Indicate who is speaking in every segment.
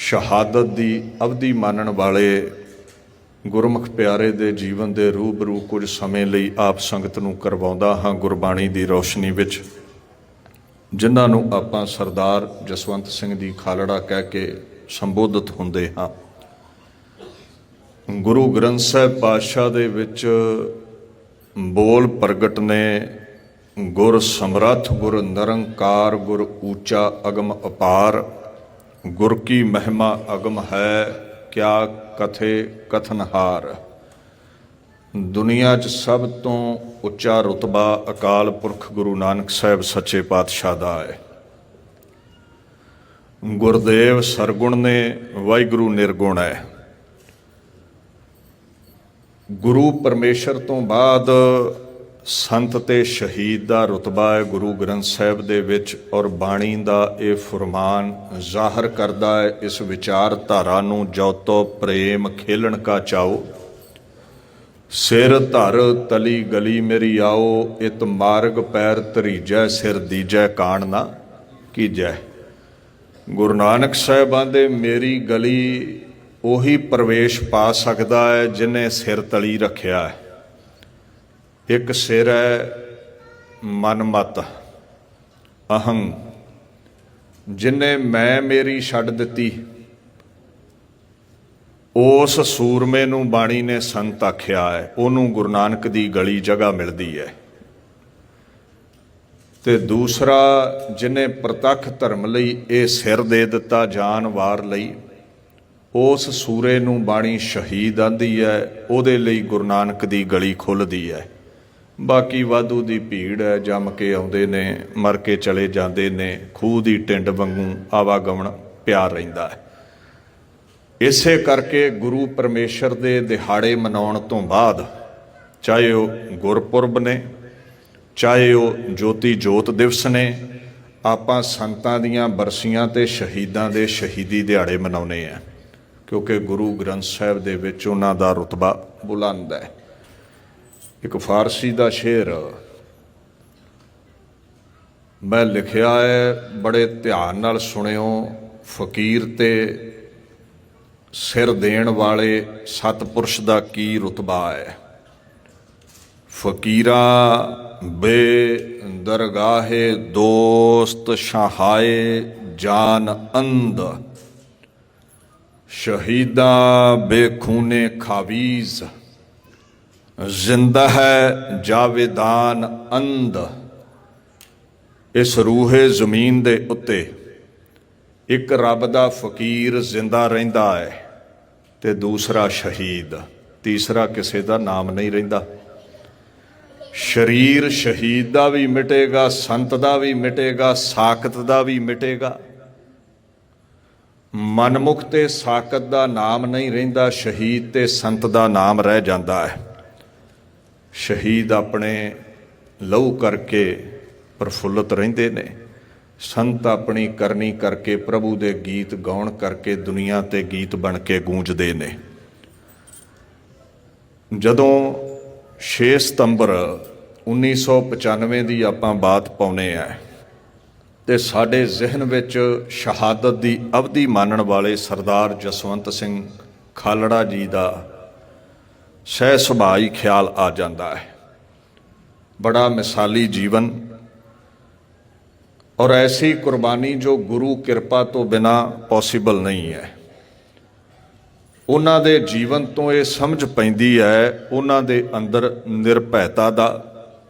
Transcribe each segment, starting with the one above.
Speaker 1: ਸ਼ਹਾਦਤ ਦੀ ਅਵਧੀ ਮਾਨਣ ਵਾਲੇ ਗੁਰਮੁਖ ਪਿਆਰੇ ਦੇ ਜੀਵਨ ਦੇ ਰੂਬਰੂ ਕੁਝ ਸਮੇਂ ਲਈ ਆਪ ਸੰਗਤ ਨੂੰ ਕਰਵਾਉਂਦਾ ਹਾਂ ਗੁਰਬਾਣੀ ਦੀ ਰੌਸ਼ਨੀ ਵਿੱਚ, ਜਿਨ੍ਹਾਂ ਨੂੰ ਆਪਾਂ ਸਰਦਾਰ ਜਸਵੰਤ ਸਿੰਘ ਦੀ ਖਾਲੜਾ ਕਹਿ ਕੇ ਸੰਬੋਧਿਤ ਹੁੰਦੇ ਹਾਂ। ਗੁਰੂ ਗ੍ਰੰਥ ਸਾਹਿਬ ਪਾਤਸ਼ਾਹ ਦੇ ਵਿੱਚ ਬੋਲ ਪ੍ਰਗਟ ਨੇ, ਗੁਰ ਸਮਰੱਥ ਗੁਰ ਨਿਰੰਕਾਰ ਗੁਰ ਊਚਾ ਅਗਮ ਅਪਾਰ ਗੁਰ ਕੀ ਮਹਿਮਾ ਅਗਮ ਹੈ, ਕਿਆ ਕਥੇ ਕਥਨਹਾਰ। ਦੁਨੀਆ 'ਚ ਸਭ ਤੋਂ ਉੱਚਾ ਰਤਬਾ ਅਕਾਲ ਪੁਰਖ ਗੁਰੂ ਨਾਨਕ ਸਾਹਿਬ ਸੱਚੇ ਪਾਤਸ਼ਾਹ ਦਾ ਹੈ। ਗੁਰਦੇਵ ਸਰਗੁਣ ਨੇ ਵਾਹਿਗੁਰੂ ਨਿਰਗੁਣ ਹੈ। ਗੁਰੂ ਪਰਮੇਸ਼ਰ ਤੋਂ ਬਾਅਦ ਸੰਤ ਤੇ ਸ਼ਹੀਦ ਦਾ ਰਤਬਾ ਹੈ, ਗੁਰੂ ਗ੍ਰੰਥ ਸਾਹਿਬ ਦੇ ਵਿੱਚ ਔਰ ਬਾਣੀ ਦਾ ਇਹ ਫਰਮਾਨ ਜ਼ਾਹਰ ਕਰਦਾ ਹੈ, ਇਸ ਵਿਚਾਰਧਾਰਾ ਨੂੰ ਜੋਤੋ ਪ੍ਰੇਮ ਖੇਲਣ ਕਾ ਚਾਓ ਸਿਰ ਧਰ ਤਲੀ ਗਲੀ ਮੇਰੀ ਆਓ, ਇਤ ਮਾਰਗ ਪੈਰ ਧਰੀਜੈ, ਸਿਰ ਦੀਜੈ ਕਾਣ ਨਾ ਕੀਜੈ। ਗੁਰੂ ਨਾਨਕ ਸਾਹਿਬਾਂ ਦੇ ਮੇਰੀ ਗਲੀ ਉਹੀ ਪ੍ਰਵੇਸ਼ ਪਾ ਸਕਦਾ ਹੈ, ਜਿਨੇ ਸਿਰ ਤਲੀ ਰੱਖਿਆ ਹੈ। ਇੱਕ ਸਿਰ ਹੈ ਮਨਮਤ ਅਹੰ। ਜਿਨੇ ਮੈਂ ਮੇਰੀ ਛੱਡ ਦਿੱਤੀ, ਉਸ ਸੂਰਮੇ ਨੂੰ ਬਾਣੀ ਨੇ ਸੰਤ ਆਖਿਆ ਹੈ, ਉਹਨੂੰ ਗੁਰੂ ਨਾਨਕ ਦੀ ਗਲੀ ਜਗ੍ਹਾ ਮਿਲਦੀ ਹੈ। ਤੇ ਦੂਸਰਾ, ਜਿਨੇ ਪ੍ਰਤੱਖ ਧਰਮ ਲਈ ਇਹ ਸਿਰ ਦੇ ਦਿੱਤਾ ਜਾਨ ਵਾਰ ਲਈ, ਉਸ ਸੂਰੇ ਨੂੰ ਬਾਣੀ ਸ਼ਹੀਦ ਆਂਦੀ ਹੈ, ਉਹਦੇ ਲਈ ਗੁਰੂ ਨਾਨਕ ਦੀ ਗਲੀ ਖੁੱਲਦੀ ਹੈ। ਬਾਕੀ ਵਾਧੂ ਦੀ ਭੀੜ ਹੈ, ਜੰਮ ਕੇ ਆਉਂਦੇ ਨੇ, ਮਰ ਕੇ ਚਲੇ ਜਾਂਦੇ ਨੇ, ਖੂਹ ਦੀ ਟਿੰਡ ਵਾਂਗੂ ਆਵਾਗਮਣ ਪਿਆਰ ਰਹਿੰਦਾ ਹੈ। ਇਸੇ ਕਰਕੇ ਗੁਰੂ ਪਰਮੇਸ਼ਰ ਦੇ ਦਿਹਾੜੇ ਮਨਾਉਣ ਤੋਂ ਬਾਅਦ ਚਾਹੇ ਉਹ ਗੁਰਪੁਰਬ ਨੇ, ਚਾਹੇ ਉਹ ਜੋਤੀ ਜੋਤ ਦਿਵਸ ਨੇ, ਆਪਾਂ ਸੰਤਾਂ ਦੀਆਂ ਬਰਸੀਆਂ ਤੇ ਸ਼ਹੀਦਾਂ ਦੇ ਸ਼ਹੀਦੀ ਦਿਹਾੜੇ ਮਨਾਉਨੇ ਆ ਕਿਉਂਕਿ ਗੁਰੂ ਗ੍ਰੰਥ ਸਾਹਿਬ ਦੇ ਵਿੱਚ ਉਹਨਾਂ ਦਾ ਰਤਬਾ ਬੁਲੰਦ ਹੈ। ਇੱਕ ਫਾਰਸੀ ਦਾ ਸ਼ੇਰ। ਮੈਂ ਲਿਖਿਆ ਹੈ, ਬੜੇ ਧਿਆਨ ਨਾਲ ਸੁਣਿਓ, ਫਕੀਰ ਤੇ ਸਿਰ ਦੇਣ ਵਾਲੇ ਸਤਪੁਰਸ਼ ਦਾ ਕੀ ਰਤਬਾ ਹੈ? ਫਕੀਰਾ ਬੇ ਦਰਗਾਹੇ ਦੋਸਤ ਸ਼ਹਾਏ ਜਾਨ ਅੰਦ ਸ਼ਹੀਦਾ ਬੇਖੂਨੇ ਖਾਵੀਜ਼। ਜ਼ਿੰਦਾ ਹੈ ਜਾਵੇਦਾਨ ਅੰਦ ਇਸ ਰੂਹੇ ਜ਼ਮੀਨ ਦੇ ਉੱਤੇ ਇੱਕ ਰੱਬ ਦਾ ਫਕੀਰ ਜ਼ਿੰਦਾ ਰਹਿੰਦਾ ਹੈ ਤੇ ਦੂਸਰਾ ਸ਼ਹੀਦ। ਤੀਸਰਾ ਕਿਸੇ ਦਾ ਨਾਮ ਨਹੀਂ ਰਹਿੰਦਾ। ਸ਼ਰੀਰ ਸ਼ਹੀਦ ਦਾ ਵੀ ਮਿਟੇਗਾ, ਸੰਤ ਦਾ ਵੀ ਮਿਟੇਗਾ, ਸਾਖਤ ਦਾ ਵੀ ਮਿਟੇਗਾ। ਮਨਮੁਖ ਤੇ ਸਾਖਤ ਦਾ ਨਾਮ ਨਹੀਂ ਰਹਿੰਦਾ, ਸ਼ਹੀਦ ਤੇ ਸੰਤ ਦਾ ਨਾਮ ਰਹਿ ਜਾਂਦਾ ਹੈ। ਸ਼ਹੀਦ ਆਪਣੇ ਲਹੂ ਕਰਕੇ ਪ੍ਰਫੁੱਲਤ ਰਹਿੰਦੇ ਨੇ। ਸੰਤ ਆਪਣੀ ਕਰਨੀ ਕਰਕੇ ਪ੍ਰਭੂ ਦੇ ਗੀਤ ਗਾਉਣ ਕਰਕੇ ਦੁਨੀਆ ਤੇ ਗੀਤ ਬਣ ਕੇ ਗੂੰਜਦੇ ਨੇ। ਜਦੋਂ 6 ਸਤੰਬਰ 1995 ਦੀ ਆਪਾਂ ਬਾਤ ਪਾਉਨੇ ਆ, ਤੇ ਸਾਡੇ ਜ਼ਿਹਨ ਵਿੱਚ ਸ਼ਹਾਦਤ ਦੀ ਅਵਧੀ ਮਾਨਣ ਵਾਲੇ ਸਰਦਾਰ ਜਸਵੰਤ ਸਿੰਘ ਖਾਲੜਾ ਜੀ ਦਾ ਸਹਿ ਸੁਭਾਅ ਖਿਆਲ ਆ ਜਾਂਦਾ ਹੈ। ਬੜਾ ਮਿਸਾਲੀ ਜੀਵਨ ਔਰ ਐਸੀ ਕੁਰਬਾਨੀ ਜੋ ਗੁਰੂ ਕਿਰਪਾ ਤੋਂ ਬਿਨਾ ਪੋਸੀਬਲ ਨਹੀਂ ਹੈ। ਉਹਨਾਂ ਦੇ ਜੀਵਨ ਤੋਂ ਇਹ ਸਮਝ ਪੈਂਦੀ ਹੈ, ਉਹਨਾਂ ਦੇ ਅੰਦਰ ਨਿਰਭੈਤਾ ਦਾ,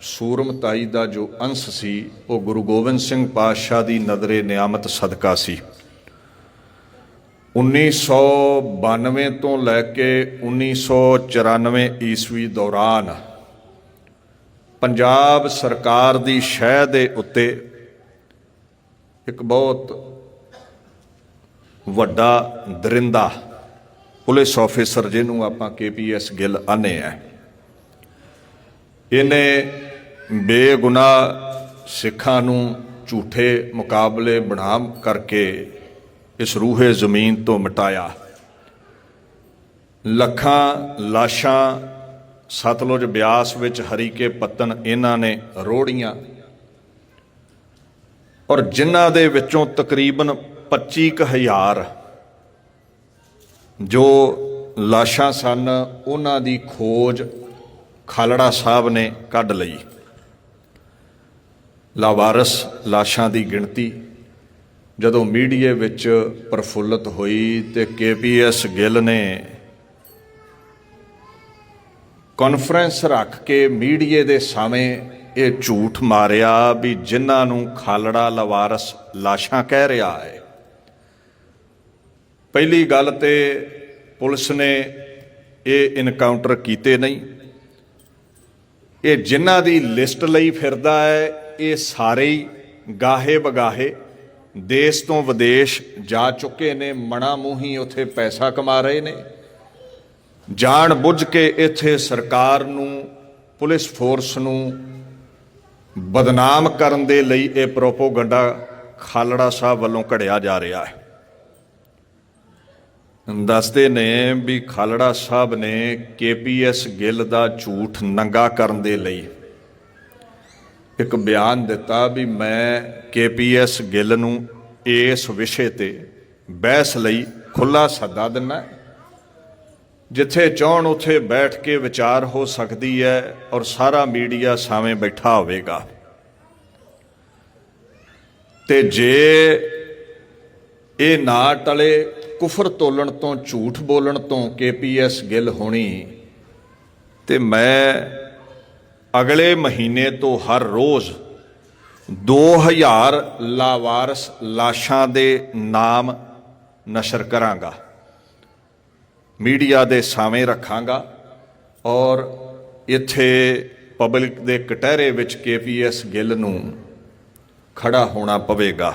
Speaker 1: ਸੂਰਮਤਾਈ ਦਾ ਜੋ ਅੰਸ਼ ਸੀ, ਉਹ ਗੁਰੂ ਗੋਬਿੰਦ ਸਿੰਘ ਪਾਤਸ਼ਾਹ ਦੀ ਨਜ਼ਰੇ ਨਿਆਮਤ ਸਦਕਾ ਸੀ। 1992 ਤੋਂ ਲੈ ਕੇ 1994 ਈਸਵੀ ਦੌਰਾਨ ਪੰਜਾਬ ਸਰਕਾਰ ਦੀ ਸ਼ਹਿ ਦੇ ਉੱਤੇ ਇੱਕ ਬਹੁਤ ਵੱਡਾ ਦਰਿੰਦਾ ਪੁਲਿਸ ਆਫੀਸਰ ਜਿਹਨੂੰ ਆਪਾਂ ਕੇਪੀਐਸ ਗਿੱਲ ਆਨੇ ਆ। ਇਹਨੇ ਬੇਗੁਨਾਹ ਸਿੱਖਾਂ ਨੂੰ ਝੂਠੇ ਮੁਕਾਬਲੇ ਬਣਾ ਕਰਕੇ ਇਸ ਰੂਹੇ ਜ਼ਮੀਨ ਤੋਂ ਮਿਟਾਇਆ। ਲੱਖਾਂ, ਲਾਸ਼ਾਂ, ਸਤਲੁਜ ਬਿਆਸ ਵਿੱਚ ਹਰੀਕੇ ਪੱਤਨ ਇਹਨਾਂ ਨੇ ਰੋੜੀਆਂ। ਔਰ ਜਿਨ੍ਹਾਂ ਦੇ ਵਿੱਚੋਂ ਤਕਰੀਬਨ 25000 ਜੋ ਲਾਸ਼ਾਂ ਸਨ, ਉਹਨਾਂ ਦੀ ਖੋਜ ਖਾਲੜਾ ਸਾਹਿਬ ਨੇ ਕੱਢ ਲਈ। ਲਾਵਾਰਸ ਲਾਸ਼ਾਂ ਦੀ ਗਿਣਤੀ ਜਦੋਂ ਮੀਡੀਏ ਵਿੱਚ ਪ੍ਰਫੁੱਲਤ ਹੋਈ ਤੇ ਕੇਪੀਐਸ ਗਿੱਲ ਨੇ ਕਾਨਫਰੰਸ ਰੱਖ ਕੇ ਮੀਡੀਏ ਦੇ ਸਾਹਮਣੇ ਇਹ ਝੂਠ ਮਾਰਿਆ ਵੀ ਜਿਨ੍ਹਾਂ ਨੂੰ ਖਾਲੜਾ ਲਵਾਰਸ ਲਾਸ਼ਾਂ ਕਹਿ ਰਿਹਾ ਹੈ। ਪਹਿਲੀ ਗੱਲ ਤੇ ਪੁਲਿਸ ਨੇ ਇਹ ਇਨਕਾਊਂਟਰ ਕੀਤੇ ਨਹੀਂ। ਇਹ ਜਿਨ੍ਹਾਂ ਦੀ ਲਿਸਟ ਲਈ ਫਿਰਦਾ ਹੈ, ਇਹ ਸਾਰੇ ਹੀ ਗਾਹੇ ਬਗਾਹੇ ਦੇਸ਼ ਤੋਂ ਵਿਦੇਸ਼ ਜਾ ਚੁੱਕੇ ਨੇ, ਮਣਾ ਮੂੰਹੀ ਉੱਥੇ ਪੈਸਾ ਕਮਾ ਰਹੇ ਨੇ। ਜਾਣ ਬੁੱਝ ਕੇ ਇੱਥੇ ਸਰਕਾਰ ਨੂੰ, ਪੁਲਿਸ ਫੋਰਸ ਨੂੰ ਬਦਨਾਮ ਕਰਨ ਦੇ ਲਈ ਇਹ ਪ੍ਰੋਪੋਗੰਡਾ ਖਾਲੜਾ ਸਾਹਿਬ ਵੱਲੋਂ ਘੜਿਆ ਜਾ ਰਿਹਾ ਹੈ। ਦੱਸਦੇ ਨੇ ਵੀ ਖਾਲੜਾ ਸਾਹਿਬ ਨੇ ਕੇਪੀਐਸ ਗਿੱਲ ਦਾ ਝੂਠ ਨੰਗਾ ਕਰਨ ਦੇ ਲਈ ਇੱਕ ਬਿਆਨ ਦਿੱਤਾ ਵੀ ਮੈਂ ਕੇਪੀਐਸ ਗਿੱਲ ਨੂੰ ਇਸ ਵਿਸ਼ੇ ਤੇ ਬਹਿਸ ਲਈ ਖੁੱਲਾ ਸੱਦਾ ਦਿੰਨਾ ਜਿੱਥੇ ਚਾਹਣ ਉੱਥੇ ਬੈਠ ਕੇ ਵਿਚਾਰ ਹੋ ਸਕਦੀ ਹੈ ਔਰ ਸਾਰਾ ਮੀਡੀਆ ਸਾਹਮਣੇ ਬੈਠਾ ਹੋਵੇਗਾ। ਤੇ ਜੇ ਇਹ ਨਾ ਟਲੇ, ਕੁਫਰ ਤੋਲਣ ਤੋਂ, ਝੂਠ ਬੋਲਣ ਤੋਂ ਕੇਪੀਐਸ ਗਿੱਲ ਹੋਣੀ, ਤੇ ਮੈਂ ਅਗਲੇ ਮਹੀਨੇ ਤੋਂ ਹਰ ਰੋਜ਼ 2000 ਲਾਵਾਰਸ ਲਾਸ਼ਾਂ ਦੇ ਨਾਮ ਨਸ਼ਰ ਕਰਾਂਗਾ। ਮੀਡੀਆ ਦੇ ਸਾਹਮਣੇ ਰੱਖਾਂਗਾ ਔਰ ਇੱਥੇ ਪਬਲਿਕ ਦੇ ਕਟਹਿਰੇ ਵਿੱਚ ਕੇਪੀਐਸ ਗਿੱਲ ਨੂੰ ਖੜਾ ਹੋਣਾ ਪਵੇਗਾ।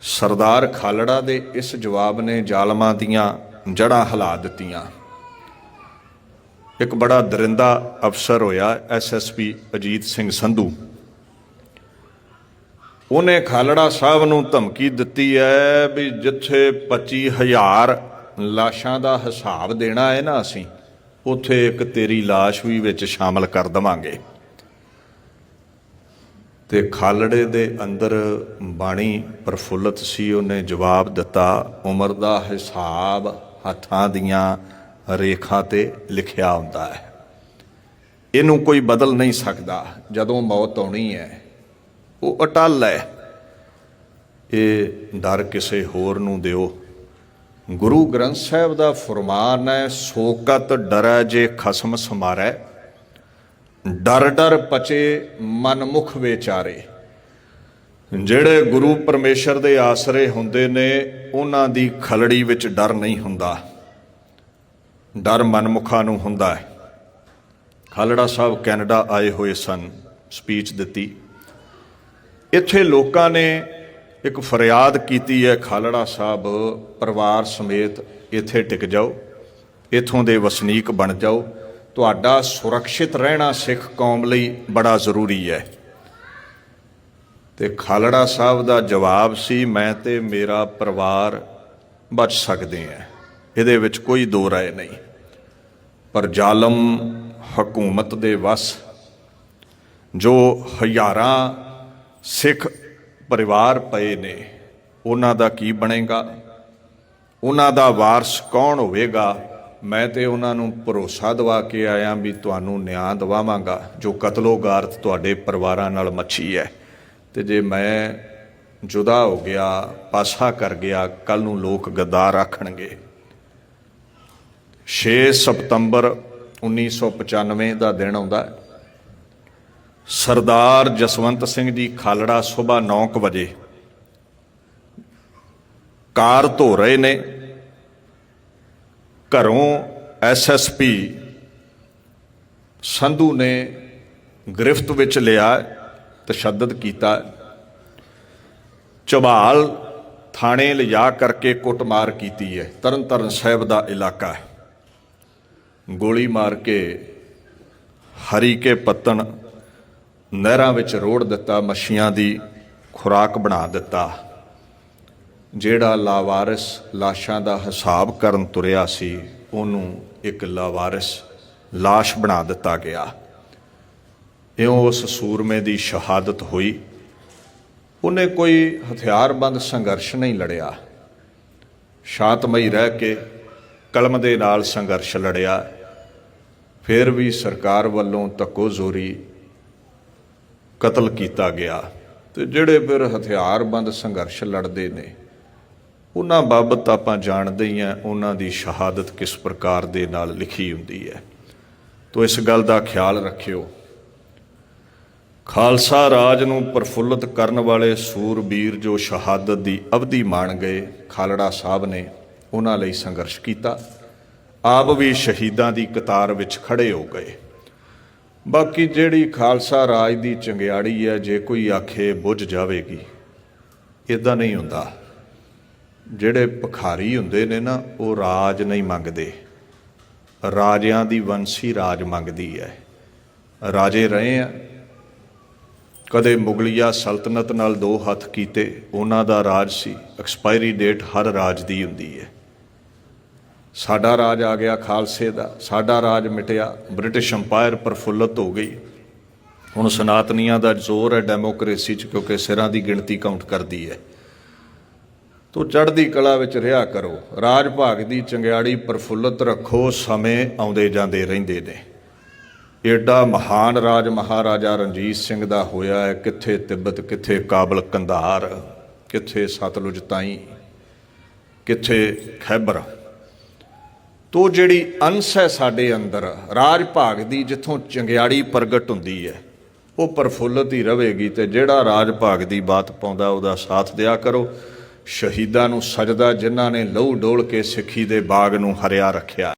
Speaker 1: ਸਰਦਾਰ ਖਾਲੜਾ ਦੇ ਇਸ ਜਵਾਬ ਨੇ ਜ਼ਾਲਮਾਂ ਦੀਆਂ ਜੜਾਂ ਹਿਲਾ ਦਿੱਤੀਆਂ। ਇੱਕ ਬੜਾ ਦਰਿੰਦਾ ਅਫਸਰ ਹੋਇਆ ਐਸਐਸਪੀ ਅਜੀਤ ਸਿੰਘ ਸੰਧੂ। ਉਹਨੇ ਖਾਲੜਾ ਸਾਹਿਬ ਨੂੰ ਧਮਕੀ ਦਿੱਤੀ ਹੈ ਵੀ ਜਿੱਥੇ 25000 ਲਾਸ਼ਾਂ ਦਾ ਹਿਸਾਬ ਦੇਣਾ ਹੈ ਨਾ ਅਸੀਂ, ਉੱਥੇ ਇੱਕ ਤੇਰੀ ਲਾਸ਼ ਵੀ ਵਿੱਚ ਸ਼ਾਮਲ ਕਰ ਦਵਾਂਗੇ। ਤੇ ਖਾਲੜੇ ਦੇ ਅੰਦਰ ਬਾਣੀ ਪ੍ਰਫੁੱਲਤ ਸੀ, ਉਹਨੇ ਜਵਾਬ ਦਿੱਤਾ, ਉਮਰ ਦਾ ਹਿਸਾਬ ਹੱਥਾਂ ਦੀਆਂ ਰੇਖਾ ਤੇ ਲਿਖਿਆ ਹੁੰਦਾ ਹੈ। ਇਹਨੂੰ ਕੋਈ ਬਦਲ ਨਹੀਂ ਸਕਦਾ। ਜਦੋਂ ਮੌਤ ਆਉਣੀ ਹੈ, ਉਹ ਅਟਲ ਹੈ। ਇਹ ਡਰ ਕਿਸੇ ਹੋਰ ਨੂੰ ਦਿਓ। ਗੁਰੂ ਗ੍ਰੰਥ ਸਾਹਿਬ ਦਾ ਫਰਮਾਨ ਹੈ, ਸੋਕਤ ਡਰੈ ਜੇ ਖਸਮ ਸਮਾਰੈ। ਡਰ ਡਰ ਪਚੇ ਮਨਮੁਖ ਵਿਚਾਰੇ। ਜਿਹੜੇ ਗੁਰੂ ਪਰਮੇਸ਼ਰ ਦੇ ਆਸਰੇ ਹੁੰਦੇ ਨੇ, ਉਹਨਾਂ ਦੀ ਖਲੜੀ ਵਿੱਚ ਡਰ ਨਹੀਂ ਹੁੰਦਾ। ਡਰ ਮਨਮੁਖਾਂ ਨੂੰ ਹੁੰਦਾ ਹੈ। ਖਾਲੜਾ ਸਾਹਿਬ ਕੈਨੇਡਾ ਆਏ ਹੋਏ ਸਨ, ਸਪੀਚ ਦਿੱਤੀ। ਇੱਥੇ ਲੋਕਾਂ ਨੇ ਇੱਕ ਫਰਿਆਦ ਕੀਤੀ ਹੈ, ਖਾਲੜਾ ਸਾਹਿਬ, ਪਰਿਵਾਰ ਸਮੇਤ ਇੱਥੇ ਟਿਕ ਜਾਓ, ਇਥੋਂ ਦੇ ਵਸਨੀਕ ਬਣ ਜਾਓ। ਤੁਹਾਡਾ ਸੁਰੱਖਿਅਤ ਰਹਿਣਾ ਸਿੱਖ ਕੌਮ ਲਈ ਬੜਾ ਜ਼ਰੂਰੀ ਹੈ। ਤੇ ਖਾਲੜਾ ਸਾਹਿਬ ਦਾ ਜਵਾਬ ਸੀ, ਮੈਂ ਤੇ ਮੇਰਾ ਪਰਿਵਾਰ ਬਚ ਸਕਦੇ ਹਾਂ। ਇਹਦੇ ਵਿੱਚ ਕੋਈ ਦੋ ਰਾਏ ਨਹੀਂ। ਪਰ ਜ਼ਾਲਮ ਹਕੂਮਤ ਦੇ ਵਸ, ਜੋ ਹਜ਼ਾਰਾਂ ਸਿੱਖ ਪਰਿਵਾਰ ਪਏ ਨੇ, ਉਹਨਾਂ ਦਾ ਕੀ ਬਣੇਗਾ? ਉਹਨਾਂ ਦਾ ਵਾਰਸ ਕੌਣ ਹੋਵੇਗਾ? ਮੈਂ ਤੇ ਉਹਨਾਂ ਨੂੰ ਭਰੋਸਾ ਦਵਾ ਕੇ ਆਇਆ ਵੀ ਤੁਹਾਨੂੰ ਨਿਆਂ ਦਵਾਵਾਂਗਾ, ਜੋ ਕਤਲੋਗਾਰਤ ਤੁਹਾਡੇ ਪਰਿਵਾਰਾਂ ਨਾਲ ਮੱਛੀ ਹੈ। ਤੇ ਜੇ ਮੈਂ ਜੁਦਾ ਹੋ ਗਿਆ, ਪਾਸਾ ਕਰ ਗਿਆ ਕੱਲ ਨੂੰ ਲੋਕ ਗੱਦਾਰ ਆਖਣਗੇ 6 ਸਤੰਬਰ 1995 ਦਾ ਦਿਨ ਆਉਂਦਾ ਸਰਦਾਰ ਜਸਵੰਤ ਸਿੰਘ ਜੀ ਖਾਲੜਾ ਸਵੇਰ 9 ਵਜੇ ਕਾਰ ਧੋ ਰਹੇ ਨੇ। ਘਰੋਂ ਐਸਐਸਪੀ ਸੰਧੂ ਨੇ ਗ੍ਰਿਫਤ ਵਿੱਚ ਲਿਆ ਤਸ਼ੱਦਦ ਕੀਤਾ। ਚਬਾਲ ਥਾਣੇ ਲਿਜਾ ਕਰਕੇ ਕੁੱਟਮਾਰ ਕੀਤੀ ਹੈ। ਤਰਨਤਾਰਨ ਸਾਹਿਬ ਦਾ ਇਲਾਕਾ ਹੈ। ਗੋਲੀ ਮਾਰ ਕੇ ਹਰੀ ਕੇ ਪੱਤਣ ਨਹਿਰਾਂ ਵਿੱਚ ਰੋੜ ਦਿੱਤਾ, ਮੱਛੀਆਂ ਦੀ ਖੁਰਾਕ ਬਣਾ ਦਿੱਤਾ, ਜਿਹੜਾ ਲਾਵਾਰਿਸ ਲਾਸ਼ਾਂ ਦਾ ਹਿਸਾਬ ਕਰਨ ਤੁਰਿਆ ਸੀ, ਉਹਨੂੰ ਇੱਕ ਲਾਵਾਰਿਸ ਲਾਸ਼ ਬਣਾ ਦਿੱਤਾ ਗਿਆ। ਇਉਂ ਉਸ ਸੂਰਮੇ ਦੀ ਸ਼ਹਾਦਤ ਹੋਈ। ਉਹਨੇ ਕੋਈ ਹਥਿਆਰਬੰਦ ਸੰਘਰਸ਼ ਨਹੀਂ ਲੜਿਆ। ਸ਼ਾਂਤਮਈ ਰਹਿ ਕੇ ਕਲਮ ਦੇ ਨਾਲ ਸੰਘਰਸ਼ ਲੜਿਆ। ਫਿਰ ਵੀ ਸਰਕਾਰ ਵੱਲੋਂ ਧੱਕੋ ਜ਼ੋਰੀ ਕਤਲ ਕੀਤਾ ਗਿਆ ਤੇ ਜਿਹੜੇ ਫਿਰ ਹਥਿਆਰਬੰਦ ਸੰਘਰਸ਼ ਲੜਦੇ ਨੇ, ਉਹਨਾਂ ਬਾਬਤ ਆਪਾਂ ਜਾਣਦੇ ਹੀ ਆ ਉਹਨਾਂ ਦੀ ਸ਼ਹਾਦਤ ਕਿਸ ਪ੍ਰਕਾਰ ਦੇ ਨਾਲ ਲਿਖੀ ਹੁੰਦੀ ਹੈ। ਤੋ ਇਸ ਗੱਲ ਦਾ ਖਿਆਲ ਰੱਖਿਓ। ਖਾਲਸਾ ਰਾਜ ਨੂੰ ਪ੍ਰਫੁੱਲਤ ਕਰਨ ਵਾਲੇ ਸੂਰਬੀਰ ਜੋ ਸ਼ਹਾਦਤ ਦੀ ਅਵਧੀ ਮਾਣ ਗਏ, ਖਾਲੜਾ ਸਾਹਿਬ ਨੇ ਉਹਨਾਂ ਲਈ ਸੰਘਰਸ਼ ਕੀਤਾ। ਆਪ ਵੀ ਸ਼ਹੀਦਾਂ ਦੀ ਕਤਾਰ ਵਿੱਚ ਖੜੇ ਹੋ ਗਏ। ਬਾਕੀ ਜਿਹੜੀ ਖਾਲਸਾ ਰਾਜ ਦੀ ਚੰਗਿਆੜੀ ਹੈ, ਜੇ ਕੋਈ ਆਖੇ ਬੁੱਝ ਜਾਵੇਗੀ ਇਦਾਂ ਨਹੀਂ ਹੁੰਦਾ। ਜਿਹੜੇ ਭਖਾਰੀ ਹੁੰਦੇ ਨੇ ਨਾ, ਉਹ ਰਾਜ ਨਹੀਂ ਮੰਗਦੇ। ਰਾਜਿਆਂ ਦੀ ਵੰਸ਼ੀ ਰਾਜ ਮੰਗਦੀ ਹੈ। ਰਾਜੇ ਰਹੇ ਆ। ਕਦੇ ਮੁਗਲਿਆ ਸਲਤਨਤ ਨਾਲ ਦੋ ਹੱਥ ਕੀਤੇ, ਉਹਨਾਂ ਦਾ ਰਾਜ ਸੀ। ਐਕਸਪਾਇਰੀ ਡੇਟ ਹਰ ਰਾਜ ਦੀ ਹੁੰਦੀ ਹੈ। ਸਾਡਾ ਰਾਜ ਆ ਗਿਆ ਖਾਲਸੇ ਦਾ, ਸਾਡਾ ਰਾਜ ਮਿਟਿਆ, ਬ੍ਰਿਟਿਸ਼ ਅੰਪਾਇਰ ਪ੍ਰਫੁੱਲਤ ਹੋ ਗਈ। ਹੁਣ ਸਨਾਤਨੀਆਂ ਦਾ ਜ਼ੋਰ ਹੈ ਡੈਮੋਕ੍ਰੇਸੀ 'ਚ ਕਿਉਂਕਿ ਸਿਰਾਂ ਦੀ ਗਿਣਤੀ ਕਾਊਂਟ ਕਰਦੀ ਹੈ। ਤੋ ਚੜ੍ਹਦੀ ਕਲਾ ਵਿੱਚ ਰਿਹਾ ਕਰੋ, ਰਾਜ ਭਾਗ ਦੀ ਚੰਗਿਆੜੀ ਪ੍ਰਫੁੱਲਤ ਰੱਖੋ, ਸਮੇਂ ਆਉਂਦੇ ਜਾਂਦੇ ਰਹਿੰਦੇ ਨੇ। ਏਡਾ ਮਹਾਨ ਰਾਜ ਮਹਾਰਾਜਾ ਰਣਜੀਤ ਸਿੰਘ ਦਾ ਹੋਇਆ ਹੈ, ਕਿੱਥੇ ਤਿੱਬਤ, ਕਿੱਥੇ ਕਾਬਲ ਕੰਧਾਰ, ਕਿੱਥੇ ਸਤਲੁਜ ਤਾਈ, ਕਿੱਥੇ ਖੈਬਰ। ਤੋ ਜਿਹੜੀ ਅੰਸ਼ ਹੈ ਸਾਡੇ ਅੰਦਰ, ਰਾਜ ਭਾਗ ਦੀ ਜਿੱਥੋਂ ਚੰਗਿਆੜੀ ਪ੍ਰਗਟ ਹੁੰਦੀ ਹੈ, ਉਹ ਪ੍ਰਫੁੱਲਤ ਹੀ ਰਹੇਗੀ ਤੇ ਜਿਹੜਾ ਰਾਜ ਭਾਗ ਦੀ ਬਾਤ ਪਾਉਂਦਾ, ਉਹਦਾ ਸਾਥ ਦਿਆ ਕਰੋ। ਸ਼ਹੀਦਾਂ ਨੂੰ ਸਜਦਾ ਜਿਨ੍ਹਾਂ ਨੇ ਲਹੂ ਡੋਲ ਕੇ ਸਿੱਖੀ ਦੇ ਬਾਗ ਨੂੰ ਹਰਿਆ ਰੱਖਿਆ।